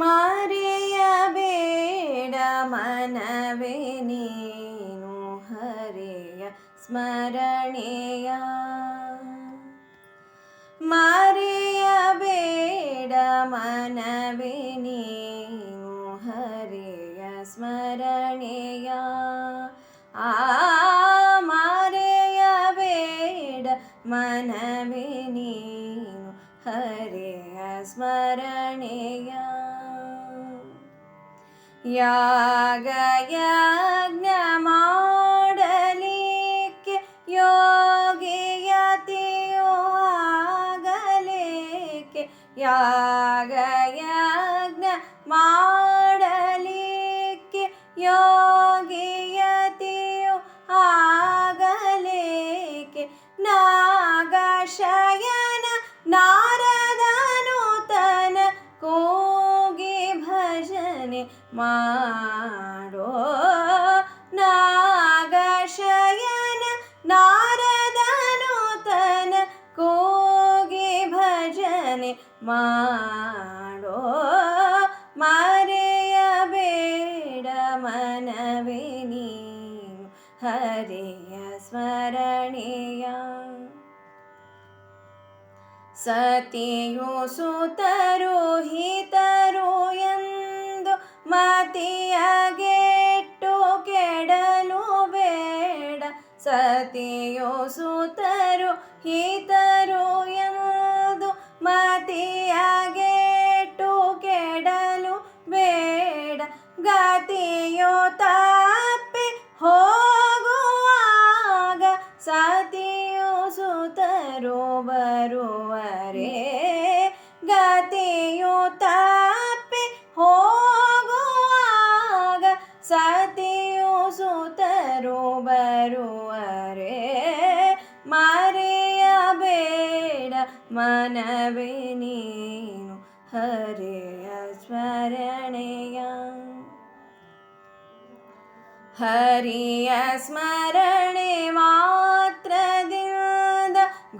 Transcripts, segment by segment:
ಮರೆಯಬೇಡ ಮನವೇ ನೀನು ಹರೆಯ ಸ್ಮರಣೆಯ ಮರೆಯಬೇಡ ಮನವೇ ನೀನು ಹರೆಯ ಸ್ಮರಣೆಯ ಆ ಮರೆಯಬೇಡ ಮನವೇ ನೀನು ಹರೆಯ ಸ್ಮರಣೆಯ യാഗയാജ്ഞമാടലേക്ക് യോഗിയതിയോ ആകലേക്ക് യാഗയാജ്ഞ മാ माडो नागशयन् नारद नूतन कोगि भजन् माडो मारयबेडमनविनी हर्यस्मरणियं सतीयु सुतरोहि तरोऽयम् ಮತಿಯ ಗೆಟ್ಟು ಕೆಡಲು ಬೇಡ ಸತಿಯೋ ಸುತರು ಹಿತರು ಎಂದು ಮತಿಯಾಗೆಟ್ಟು ಕೆಡಲು ಬೇಡ ಗತಿಯೋ ತಪ್ಪೆ ಹೋಗುವಾಗ ಸತಿಯೋ ಸುತರು ಬರುವರೆ ಗತಿಯೋ ತಾ ತರುವರೆ ಮರೆಯಬೇಡ ಮನವೇ ನೀನು ಹರೆಯ ಸ್ಮರಣೆಯ ಹರಿಯ ಸ್ಮರಣೆ ಮಾತ್ರದಿಂದ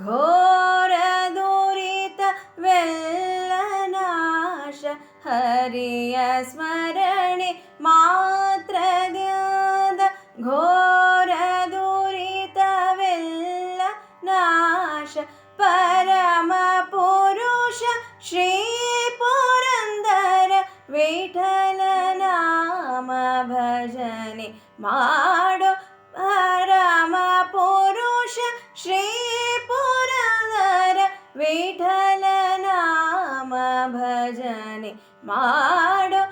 ಘೋರ ದೂರಿತ ವೆಲ್ಲನಾಶ ಹರಿಯ ಸ್ಮರಣೆ పరమ పురుష శ్రీ పురందర విఠల నామ భజನೆ ಮಾಡೋ ಪರಮ ಪುರುಷ ಶ್ರೀ ಪುರಂದರ ವಿಠಲ ನಾಮ ಭಜನೆ ಮಾಡೋ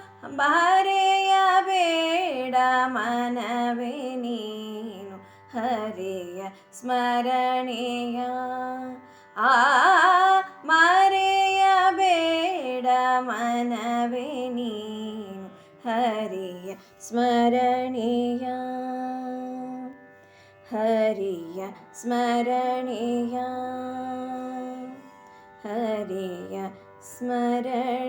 ಬರೆಯ ಬೇಡ ಮನವೇ ನೀನು ಹರಿಯ ಸ್ಮರಣೆಯ ആരേയേട മനവിനീ ഹരിയ സ്മരണീയ ഹരിയ സ്മരണീയ ഹരിയ സ്മരണീയ